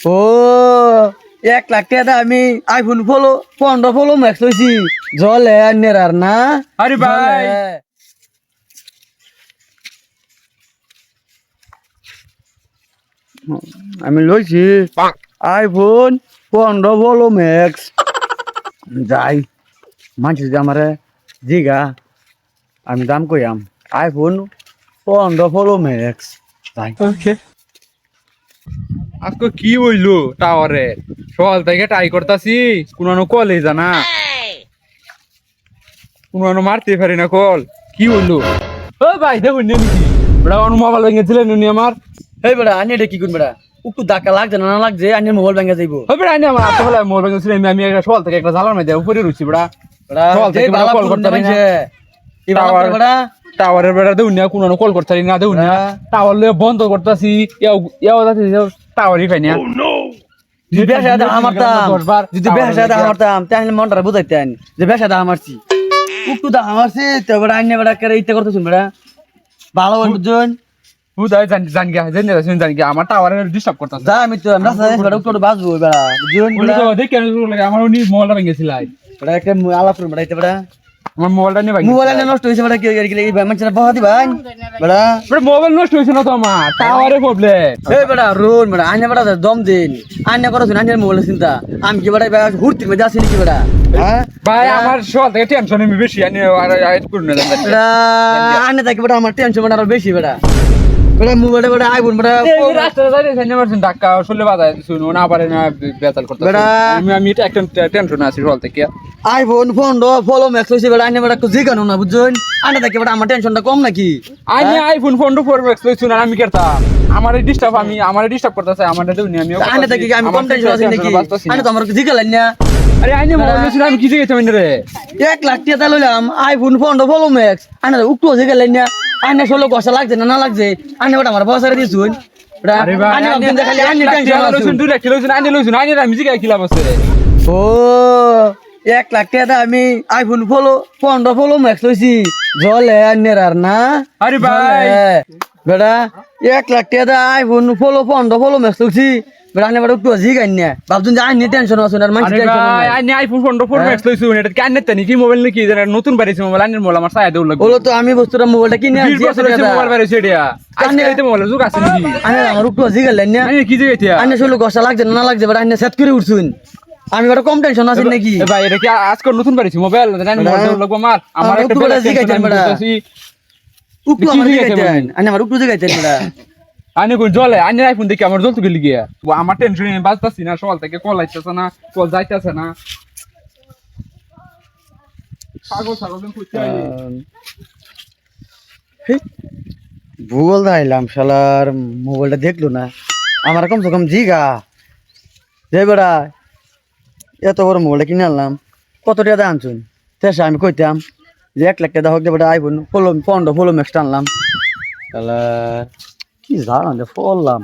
ও এক লাখ টাকা আমি আইফোন ফলো পনেরো ফলো ম্যাক্স লইছি। জলে নেরার না। আরে ভাই। আমি লইছি। আইফোন পনেরো ফলো ম্যাক্স যাই মানছি যে আমারে জিগা। আমি দাম কইয়াম। আইফোন পনেরো ফলো ম্যাক্স যাই। আজকে কি হইল টাওয়ারে? সকাল থেকে ট্রাই করতাছি কোনো কলে জানা কোনো মারতে পারি না কল। কি হইল? ও ভাই দেখুন নি নাকি বড় মোবাইল ভেঙেছিলেন উনি আমার। এই বেড়া আনি এটা কি করুন বেড়া? একটু ধাক্কা লাগছে না না লাগছে আনি মোবাইল ভেঙে যাইব। ও বেড়া আনি আমার আত্মবেলা মোবাইল ভেঙেছিলেন আমি আমি একটা সকাল থেকে একটা জ্বালার মধ্যে উপরে রুচি বড়া। সকাল থেকে কল করতে পারি না। টাওয়ারের বেড়া দেউন না কোনো কল করতে না দেউন না হ্যাঁ। টাওয়ার লয়ে বন্ধ করতাছি ইয়াও ইয়াও যাচ্ছে টাওয়ারই পাই না যদি বেশা দা আমারতাম যদি বেশা দা আমারতাম তাহলে মনটা বুঝাইতেন যে বেশা দা আমারছি একটু দা আমারছি তো বেড়া আনি বেড়া করে ইতে করতেছুন বেড়া। ভালো বুঝুন বুঝাই জান জান গিয়া জেনে রাখছেন জান গিয়া আমার টাওয়ারে ডিস্টার্ব করতাছে। যা আমি তো আমরা সাথে বেড়া একটু বাজবো বেড়া? বুঝুন বলে বেড়া তো দেখে লাগে আমার উনি মোবাইলটা ভেঙেছিল বেড়া একটা আলাপ করুন বেড়া ইতে বেড়া। আমার মোবাইলটা নিয়ে ভাই মোবাইল নষ্ট হয়েছে বড় কি কি এই মানুষের বহুত ভাই। বেড়া বড় মোবাইল নষ্ট হয়েছে না তো আমার? টাওয়ারে প্রবলেম এই বেড়া রোন বেড়া আইনে বেড়া দম দিন আইনে করছুন আইনের মোবাইল চিন্তা। আমি কি বেড়া বেড়া হুড়তির মধ্যে আছি নাকি বেড়া হ্যাঁ? ভাই আমার সব থেকে টেনশন আমি বেশি আনি আর আইট করুন না আইনে থাকি বেড়া আমার টেনশন বেড়া আরও বেশি বেড়া বেড়া মোবাইল বেড়া আইফোন বেড়া এই রাস্তায় যাই জানি মারছেন ধাক্কা শুনলে বাজায় শুনো না পারে না বেতাল করতে বেটা। আমি আমি এটা একটা টেনশন আছি সকাল থেকে। আইফোন ফোন ডো ফলো ম্যাক্স হইছে বেড়া আইনে বেড়া একটু জিগানো না বুঝছেন? আইনে থাকি বেড়া আমার টেনশনটা কম নাকি? আমি iPhone phone two four Max লইছি না আমি কেরতাম আমার ডিস্টার্ব আমি আমার ডিস্টার্ব করতেছে আমার দেউনি আমি আইনে থাকি কি আমি কম টেনশন আছি নাকি? আইনে তো আমার জিগালেন না। আরে আইনে মোবাইল লইছি আমি কি জিগাইতে রে? এক লাখ টাকা লইলাম আইফোন ফোন ডো ফলো ম্যাক্স। আইনে তো একটু জিগালেন না। আইনে ষোলো কষা লাগছে না না লাগছে? আইনে বেড়া আমার বসারে দিছুন। আরে ও এক লাখ টাকা আমি আইফোন ফলো পনেরো ফলো ম্যাক্স লইছি। জলে নেরার না। আরে ভাই। বেটা এক লাখ টাকা আইফোন ফলো পনেরো ফলো ম্যাক্স লইছি। একটু না যে টেনশন আছে আর মানুষ আইফোন ম্যাক্স লইছুন এটা কি কি মোবাইল এটা নতুন বাড়িছে মোবাইল আইনের মোবাইল আমার সায়া দেউ লাগবে। বলো তো আমি বস্তুটা মোবাইলটা কিনে বছর মোবাইল বাড়িছে এটা। আজকে এইতে মোবাইল যুগ আছে নাকি? আনে আমার একটু জি গেলেন না। আইনে কি জিগাইতে আনে ষোলো কষা লাগছে না না লাগছে বেটা আনে সেট করে উঠছুন। আমি বেটা কম টেনশন আছি নাকি? ভাই এটা কি আজকে নতুন বাড়িছে মোবাইল জানি মোবাইল দেউ লাগবে আমার। আমার একটা একটু কি আমার গাইতেন? আনে আমার বেটা আইনে কোন জলে আইনে আইফোন দেখি আমার জলতে গেলি গিয়া। ও আমার টেনশন আমি বাজতাছি না সকাল থেকে কল আইতেছে না কল যাইতেছে না। পাগল ছাগল ভূগোল দাইলাম শালার মোবাইলটা দেখল না। আমার কমসে কম জিগা। যে বেড়া এত বড় মোবাইলটা কিনে আনলাম কত টাকা দিয়ে আনছুন? তেসা আমি কইতাম যে এক লাখ টাকা হোক বেটা আইফোন ফোলো পনেরো ফলো ম্যাক্সটা আনলাম। শালার কি জানা ফললাম